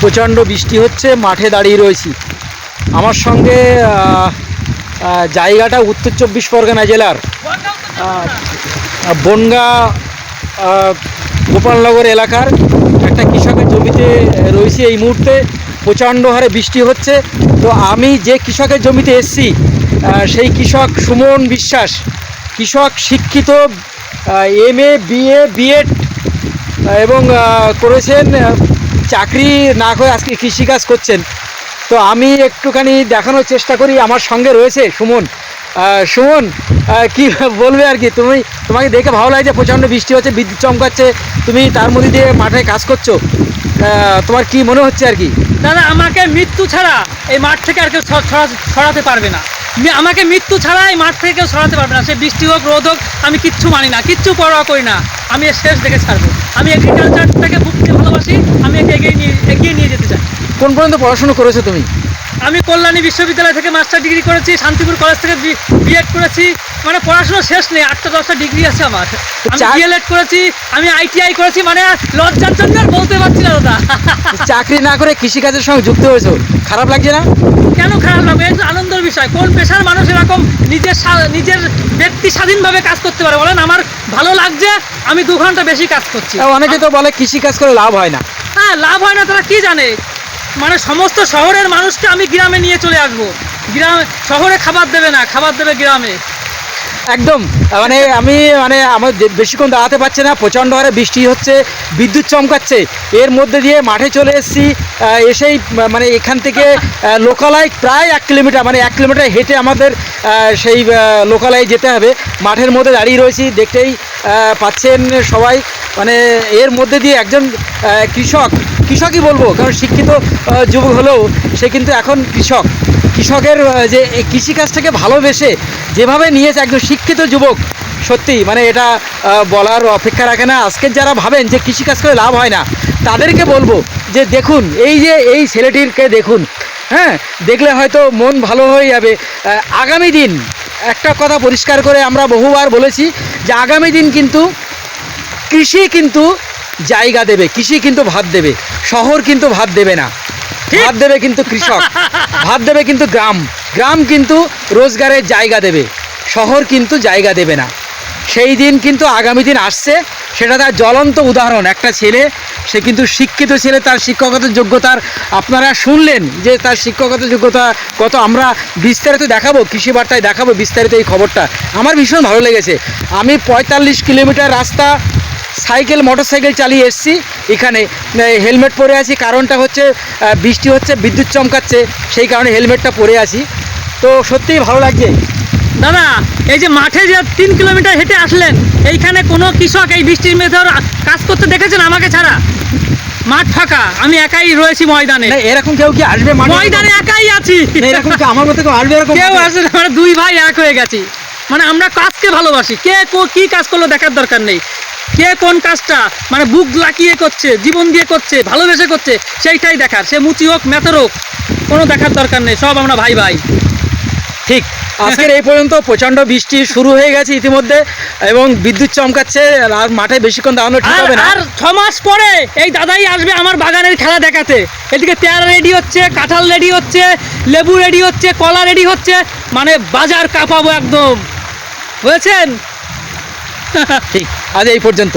প্রচণ্ড বৃষ্টি হচ্ছে, মাঠে দাঁড়িয়ে রয়েছি। আমার সঙ্গে জায়গাটা উত্তর চব্বিশ পরগনা জেলার বনগা গোপালনগর এলাকার একটা কৃষকের জমিতে রয়েছি এই মুহূর্তে। প্রচণ্ড হারে বৃষ্টি হচ্ছে। তো আমি যে কৃষকের জমিতে এসছি সেই কৃষক সুমন বিশ্বাস, কৃষক শিক্ষিত এম এ বিএ বিএড এবং করেছেন চাকরি না করে আজকে কৃষিকাজ করছেন। তো আমি একটুখানি দেখানোর চেষ্টা করি, আমার সঙ্গে রয়েছে সুমন। সুমন কি বলবে আর কি? তুমি, তোমাকে দেখে ভালো লাগছে, প্রচণ্ড বৃষ্টি হচ্ছে, বিদ্যুৎ চমকাচ্ছে, তুমি তার মধ্যে দিয়ে মাঠে কাজ করছ। তোমার কি মনে হচ্ছে আর কি? দাদা, আমাকে মৃত্যু ছাড়া এই মাঠ থেকে আর কেউ ছড়াতে পারবে না। আমাকে মৃত্যু ছাড়া এই মাঠ থেকে কেউ ছড়াতে পারবে না। সে বৃষ্টি হোক, রোদ হোক, আমি কিচ্ছু মানি না, কিচ্ছু পরোয়া করি না। আমি এর শেষ দেখে ছাড়বো। আমি এগ্রিকালচারটাকে বুকতে ভালোবাসি, আমি একে এগিয়ে নিয়ে এগিয়ে নিয়ে যেতে চাই কোন পর্যন্ত পড়াশুনো করেছ তুমি? আমি কল্যাণী বিশ্ববিদ্যালয় থেকে মাস্টার ডিগ্রি করেছি শান্তিপুর কলেজ থেকে বিএড করেছি। মানে পড়াশোনা শেষ নেই আটটা দশটা ডিগ্রি আছে আমার। আমি ডিএলএড করেছি আমি আইটিআই করেছি মানে লজ্জার জন্য আর বলতে পারছি না দাদা। চাকরি না করে কৃষিকাজের সঙ্গে যুক্ত হয়েছো? খারাপ লাগছে না? কেন খারাপ লাগবে? এটা আনন্দের বিষয়। কোন পেশার মানুষ এরকম নিজের নিজের ব্যক্তি স্বাধীনভাবে কাজ করতে পারে? বলেন আমার ভালো লাগছে আমি দু ঘণ্টা বেশি কাজ করছি। অনেকে তো বলে কৃষিকাজ করে লাভ হয় না। হ্যাঁ লাভ হয় না তারা কি জানে? মানে সমস্ত শহরের মানুষকে আমি গ্রামে নিয়ে চলে আসব। গ্রামে, শহরে খাবার দেবে না, খাবার দেবে গ্রামে। একদম মানে আমি মানে আমার বেশিক্ষণ দাঁড়াতে পারছে না, প্রচণ্ড হারে বৃষ্টি হচ্ছে, বিদ্যুৎ চমকাচ্ছে। এর মধ্যে দিয়ে মাঠে চলে এসেছি এসেই মানে এখান থেকে লোকালয় প্রায় এক কিলোমিটার মানে এক কিলোমিটার হেঁটে আমাদের সেই লোকালয়ে যেতে হবে। মাঠের মধ্যে দাঁড়িয়ে রয়েছি, দেখতেই পাচ্ছেন সবাই। মানে এর মধ্যে দিয়ে একজন কৃষক কৃষকই বলব, কারণ শিক্ষিত যুবক হলেও সে কিন্তু এখন কৃষক। কৃষকের যে কৃষিকাজটাকে ভালোবেসে যেভাবে নিয়েছে একজন শিক্ষিত যুবক, সত্যি মানে এটা বলার অপেক্ষা রাখে না। আজকের যারা ভাবেন যে কৃষিকাজ করে লাভ হয় না, তাদেরকে বলব যে দেখুন, এই যে এই ছেলেটিরকে দেখুন হ্যাঁ দেখলে হয়তো মন ভালো হয়ে যাবে। আগামী দিন একটা কথা পরিষ্কার করে আমরা বহুবার বলেছি যে আগামী দিন কিন্তু কৃষি কিন্তু জায়গা দেবে কৃষি কিন্তু ভাত দেবে শহর কিন্তু ভাত দেবে না। ভাত দেবে কিন্তু কৃষক ভাত দেবে কিন্তু গ্রাম গ্রাম কিন্তু রোজগারের জায়গা দেবে শহর কিন্তু জায়গা দেবে না। সেই দিন কিন্তু আগামী দিন আসছে সেটা তার জ্বলন্ত উদাহরণ। একটা ছেলে সে কিন্তু শিক্ষিত ছেলে তার শিক্ষকতা যোগ্যতার আপনারা শুনলেন যে তার শিক্ষকতা যোগ্যতা কত। আমরা বিস্তারিত দেখাবো কৃষি বার্তায় দেখাবো বিস্তারিত এই খবরটা। আমার ভীষণ ভালো লেগেছে। আমি পঁয়তাল্লিশ কিলোমিটার রাস্তা সাইকেল মোটরসাইকেল চালিয়ে এসেছি। এখানে হেলমেট পরে আছি। কারণটা হচ্ছে বৃষ্টি হচ্ছে বিদ্যুৎ চমকাচ্ছে সেই কারণে হেলমেটটা পরে আছি। তো সত্যিই ভালো লাগছে। দাদা এই যে মাঠে যে তিন কিলোমিটার হেঁটে আসলেন এইখানে কোনো কৃষক এই বৃষ্টির মেঘে ওর কাজ করতে দেখেছেন আমাকে ছাড়া? মাঠ ফাঁকা আমি একাই রয়েছি ময়দানে। এরকম কেউ কি আসবে? ময়দানে একাই আছি। এরকম কি আমার মতো কেউ আসবে এরকম কেউ মাঠে? আসে না, আমরা দুই ভাই এক হয়ে গেছি। মানে আমরা কাজকে ভালোবাসি। কে কো- কি কাজ করল দেখার দরকার নেই। কে কোন কাজটা? মানে বুক লাকিয়ে করছে জীবন দিয়ে করছে ভালোবেসে করছে সেইটাই দেখার। সে মুচি হোক মেথর হোক কোনো দেখার দরকার নেই সব আমরা ভাই ভাই। ঠিক আজকের এই পর্যন্ত প্রচণ্ড বৃষ্টি শুরু হয়ে গেছে ইতিমধ্যে এবং বিদ্যুৎ চমকাচ্ছে আর মাঠে বেশিক্ষণ দাঁড়ানো ঠিক হবে না। আর ছ মাস পরে এই দাদাই আসবে আমার বাগানের খেলা দেখাতে। এদিকে পেয়ারা রেডি হচ্ছে কাঁঠাল রেডি হচ্ছে লেবু রেডি হচ্ছে কলা রেডি হচ্ছে মানে বাজার কাঁপাবো একদম। বুঝেছেন? ঠিক। আজ এই পর্যন্ত।